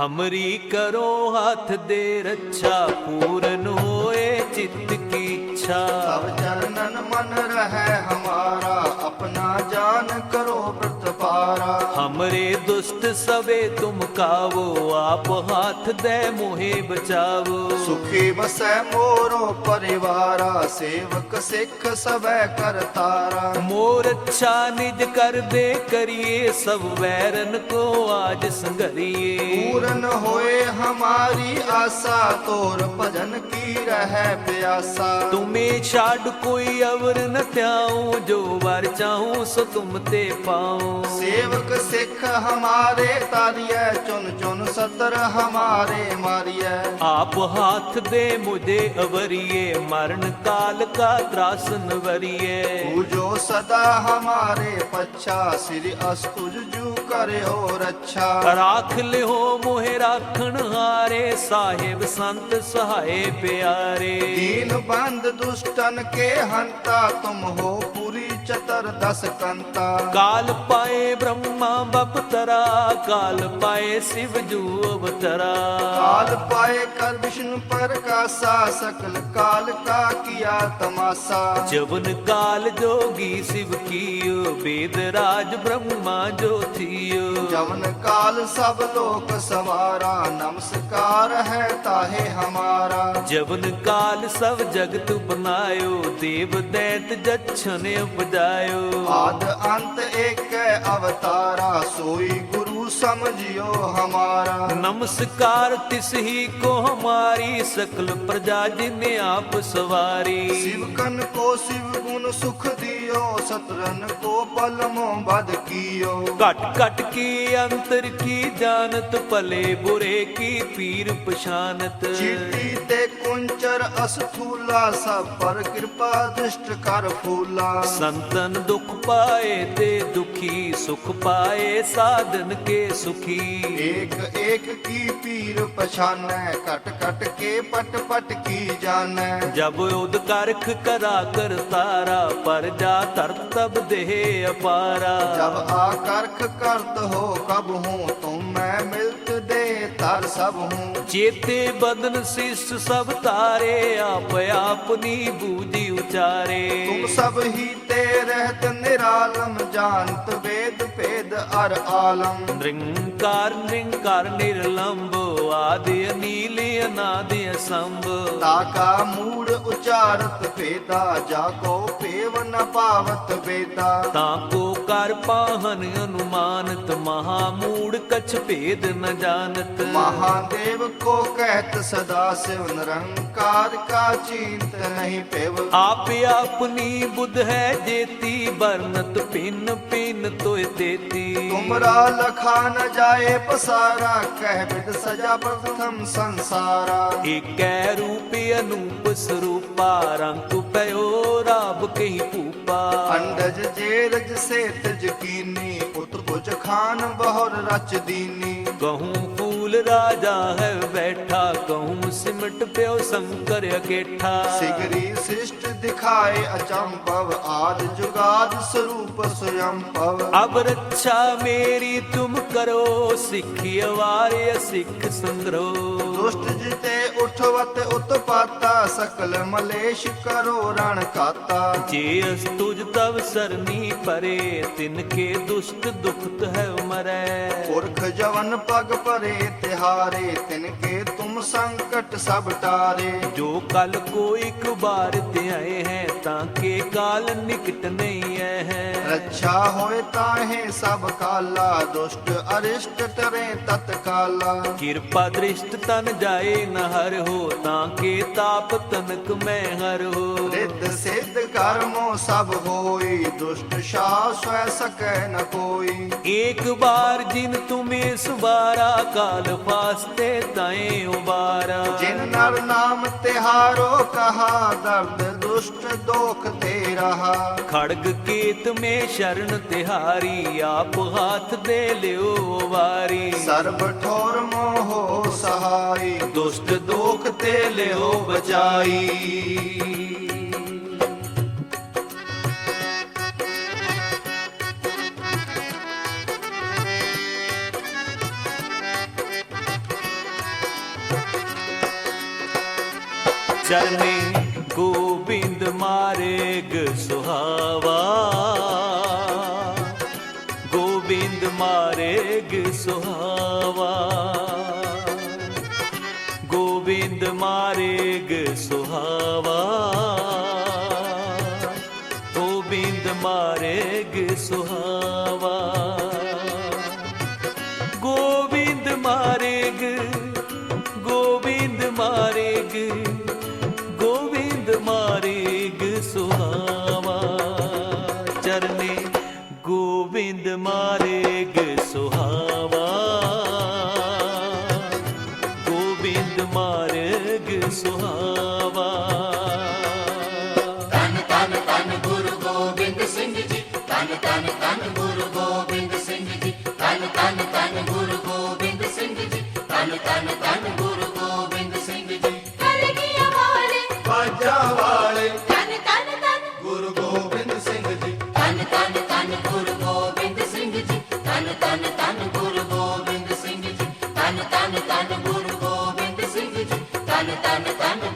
ਹਮਰੀ ਕਰੋ ਹੱਥ ਦੇ ਰੱਛਾ ਪੂਰਨ ਹੋਏ ਚਿੱਤ ਕੀ ਇੱਛਾ ਤਬ ਚਰਨਨ ਮਨ ਰਹਿ ਹਮਾਰਾ ਆਪਣਾ ਜਾਨ ਕਰੋ ਬ੍ਰਤ ਪਾਰਾ ਹਮਰੇ ਦੁਸ਼ਟ ਸਵੇ ਤੁਮ ਕਾਵੋ ਆਪ ਹੱਥ ਦੇ ਮੋਹਿ ਬਚਾਵੋ ਸੁਖੀ ਬਸੈ ਮੋਰੋ ਪਰਿਵਾਰਾ ਸੇਵਕ ਸਿੱਖ ਸਵੈ ਕਰਤਾਰਾ ਮੋਰ ਅੱਛਾ ਨਿਜ ਕਰਦੇ ਕਰੀਏ ਸਭ ਵੈਰਨ ਕੋ ਆਜ ਸੰਗਰੀਏ ਪੂਰਨ ਹੋਏ ਹਮਾਰੀ ਆਸਾ ਤੋਰ ਭਜਨ ਕੀ ਰਹਿ ਪਿਆਸਾ ਤੁਮੇ ਛਾੜ ਕੋਈ ਅਵਰ ਨ ਧਿਆਉ ਜੋ ਵਰ ਚਾਹੂੰ ਸੋ ਤੁਮ ਤੇ ਪਾਉ ਸੇਵਕ ਸਿੱਖ ਹਮਾਰੇ ਤਾਰੀਐ ਚੁਨ ਚੁਨ ਸਤਰ ਹਮਾਰੇ ਮਾਰੀਐ। ਆਪ ਹਾਥ ਦੇ ਮੁਝੇ ਅਵਰੀਏ ਮਰਨ ਕਾਲ ਕਾ ਤਰਾਸਨ ਵਰੀਏ। ਤੂ ਜੋ ਸਦਾ ਹਮਾਰੇ ਪੱਛਾ ਸ੍ਰੀ ਅਸਤੁਜ ਜੂ ਕਰਿਓ ਰੱਛਾ। ਰਾਖ ਲਿਓ ਮੋਹਿ ਰਾਖਣ ਹਾਰੇ ਸਾਹਿਬ ਸੰਤ ਸਹਾਏ ਪਿਆਰੇ। ਦੀਨ ਬੰਦ ਦੁਸ਼ਟਨ ਕੇ ਹੰਤਾ ਤੁਮ ਹੋ ਚਤਰ ਦਸ ਕੰਤਾ। ਕਾਲ ਪਾਏ ਬ੍ਰਹਮਾ ਬਪਤਰਾ ਕਾਲ ਪਾਏ ਸਿਵ ਜੂ ਅਵਤਰਾ। ਕਾਲ ਪਾਏ ਕਰ ਵਿਸ਼ਨੂੰ ਪ੍ਰਕਾਸ਼ਾ ਸਕਲ ਕਾਲ ਕਾ ਕੀਆ ਤਮਾਸਾ। ਜਵਨ ਕਾਲ ਜੋਗੀ ਸਿਵ ਕੀਓ ਵੇਦ ਰਾਜ ਬ੍ਰਹਮਾ ਜੋ ਥੀਓ ਜਵਨ ਕਾਲ ਸਭ ਲੋਕ ਸਵਾਰਾ ਨਮਸਕਾਰ ਹੈ ਤਾਹੇ ਹਮਾਰਾ। ਜਵਨ ਕਾਲ ਸਭ ਜਗਤ ਬਨਾਇਓ ਦੇਵ ਦੈਤ ਜਛਨ ਉਪਜਾਇਓ। ਆਦ ਅੰਤ ਏਕ ਅਵਤਾਰਾ ਸੋਈ समझियो हमारा नमस्कार तिस ही को हमारी सकल प्रजा जिन्हें आप सवारी शिवकन को शिव गुण सुख दियो सतरन को पलमो बद कियो कट कट की अंतर की जानत भले बुरे की पीर पछानत चीटी ते कुंचर असफूला सब पर कृपा दुष्ट कर फूला संतन दुख पाए ते दुखी सुख पाए साधन के ਸੁਖੀ। ਏਕ ਏਕ ਕੀ ਪੀਰ ਪਛਾਨੈ ਕਟ ਕਟ ਕੇ ਪਟ ਪਟ ਕੀ ਜਾਣੈ। ਜਬ ਉਦ ਕਰਖ ਕਰਾ ਤਾਰਾ ਪਰ ਜਾ ਤਰਤਬ ਦੇਹ ਅਪਾਰਾ। ਜਬ ਆ ਕਰਖ ਕਰਤ ਹੋ ਕਬ ਹੂੰ ਤੂੰ ਮੈਂ ਮਿਲਤ ਹਰ ਸਭ ਹੂੰ। ਚੇਤੇ ਬਦਨ ਸਿਸ਼ਟ ਸਭ ਤਾਰੇ ਆਪ ਆਪਨੀ ਬੂਝੀ ਉਚਾਰੇ। ਤੁਮ ਸਭ ਹੀ ਤੇ ਰਹਿਤ ਨਿਰਾਲਮ ਜਾਣਤ ਵੇਦ ਭੇਦ ਅਰ ਆਲਮ। ਨਿਰੰਕਾਰ ਨਿਰੰਕਾਰ ਨਿਰਲੰਭ ਆਦਿ ਅਨੀਲ ਅਨਾਦਿ ਅਸੰਭ। ਤਾਕਾ ਮੂੜ ਉਚਾਰਤ ਭੇਦਾ ਜਾ ਕੋ ਭੇਵ ਪਾਵਤ ਵੇਦਾ। ਤਾਂ ਕੋ ਕਰ ਪਾਹਨ ਅਨੁਮਾਨਤ ਮਹਾ ਮੂੜ ਕਛ ਭੇਦ ਨ ਜਾਣਤ। ਮਹਾਦੇਵ ਕੋ ਕਹਿਤ ਸਦਾ ਸਿਵ ਨਿਰੰਕਾਰ ਕਾ ਚਿੰਤ ਨਹੀਂ ਪਿਵ। ਆਪ ਆਪਨੀ ਬੁੱਧ ਹੈ ਜੇਤੀ ਬਰਨਤ ਪਿੰਨ ਪਿੰਨ ਤੋਇ ਦੇਤੀ। ਤੁਮਰਾ ਲਖਾ ਨ ਜਾਏ ਪਸਾਰਾ ਕਹਿ ਬਿਦ ਸਜਾ ਪ੍ਰਥਮ ਸੰਸਾਰਾ। ਏਕੈ ਰੂਪ ਅਨੂਪ ਸਰੂਪਾ ਰੰਗ ਪਇਓ ਰਾਬ ਕਹੀ ਭੂਪਾ। ਅੰਡਜ ਜੇਰਜ ਸੇਤ ਜਕੀਨੀ ਪੁੱਤਰ ਪੁਜ ਖਾਨ ਬਹੁਰ ਰਚ ਦੀਨੀ। ਕਹੂੰ ਫੂਲ ਰਾਜਾ ਹੈ ਬੈਠਾ ਕਹੂੰ ਸਿਮਟ ਪਿਓ ਸੰਕਰ ਅਕੇਠਾ। ਸਿਗਰੀ ਸਿਸ਼ਟ ਦਿਖਾਏ ਅਚੰਭਵ ਆਦ ਜੁਗਾਦ ਸਰੂਪ ਸੁਯੰਭਵ। ਅਬ ਰੱਛਾ ਮੇਰੀ ਤੁਮ ਕਰੋ ਸਿੱਖੀ ਅਵਾਰੇ ਸਿੱਖ ਸੰਗਰੋ। ਦੁਸ਼ਟ ਜਿਤੇ ਉਠਵਤ ਉਤਪਾਤਾ ਸਕਲ ਮਲੇਸ਼ ਕਰੋ ਰਣ ਕਾਤਾ। ਜੇ ਅਸ ਤੁਜ ਤਵ ਸਰਨੀ ਪਰੇ ਤਿਨ ਕੇ ਦੁਸ਼ਟ ਦੁਖਤ ਹੈ ਮਰੈ। ਪੁਰਖ ਜਵਨ ਪਗ ਪਰੇ ਤਿਹਾਰੇ ਤਿਨ ਕੇ ਤੁਮ ਸੰਕਟ ਸਭ ਟਾਰੇ। ਜੋ ਕਲ ਕੋ ਇੱਕ ਬਾਰ ਤੇ ਆਏ ਹੈ ਤਾਂ ਕੇ ਕਾਲ ਨਿਕਟ ਨਹੀਂ ਹੈ। ਰੱਛਾ ਹੋਏ ਤਾਹੇ ਸਭ ਕਾਲਾ ਦੁਸ਼ਟ ਅਰਿਸ਼ਟ ਟਰੇ ਤਤਕਾਲਾ। ਕਿਰਪਾ ਦ੍ਰਿਸ਼ਟ ਤਨ ਜਾਏ ਨ ਹਰ ਹੋ ਤਾਂ ਕੇ ਤਾਪ ਤਨਕ ਮੈਂ ਹਰ ਹੋ। ਰਿੱਧ ਸਿੱਧ ਕਰਮੋ ਸਭ ਹੋਈ ਦੁਸ਼ਟ ਸ਼ਾਹ ਸਵੈ ਸਕੈ ਨ ਕੋਈ। ਇੱਕ ਬਾਰ ਜਿਨ ਤੁਮੇ ਸੁਬਾਰਾ ਕਾਲ ਫਾਸਤੇ ਤਾਏ ਉਬਾਰਾ। ਜਿਨ ਨਰ ਨਾਮ ਤਿਹਾਰੋ ਕਹਾ ਦਰਦ ਦੁਸ਼ਟ ਦੋਖ ਤੇ ਰਹਾ ਖੜਗ ਕੀਤ ਮੇ ਸ਼ਰਨ ਤਿਹਾਰੀ ਆਪ ਹੱਥ ਦੇ ਲਿਓ ਵਾਰੀ। ਸਰਬ ਠੋਰ ਮੋਹ ਸਹਾਈ ਦੁਸ਼ਟ ਦੋਖ ਤੇ ਲਿਓ ਬਚਾਈ। ਚਰਨੀ ਗੋਬਿੰਦ ਮਾਰੇਗ ਸੁਹਾਵਾ। ਗੋਬਿੰਦ ਮਾਰੇਗ ਸੁਹਾਵਾ। ਗੋਬਿੰਦ ਮਾਰੇਗ ਸੁਹਾਵਾ। ਗੋਬਿੰਦ ਮਾਰੇਗ ਸੁਹਾਵਾ। மாறு tane guru gobind singh ji tane tane tane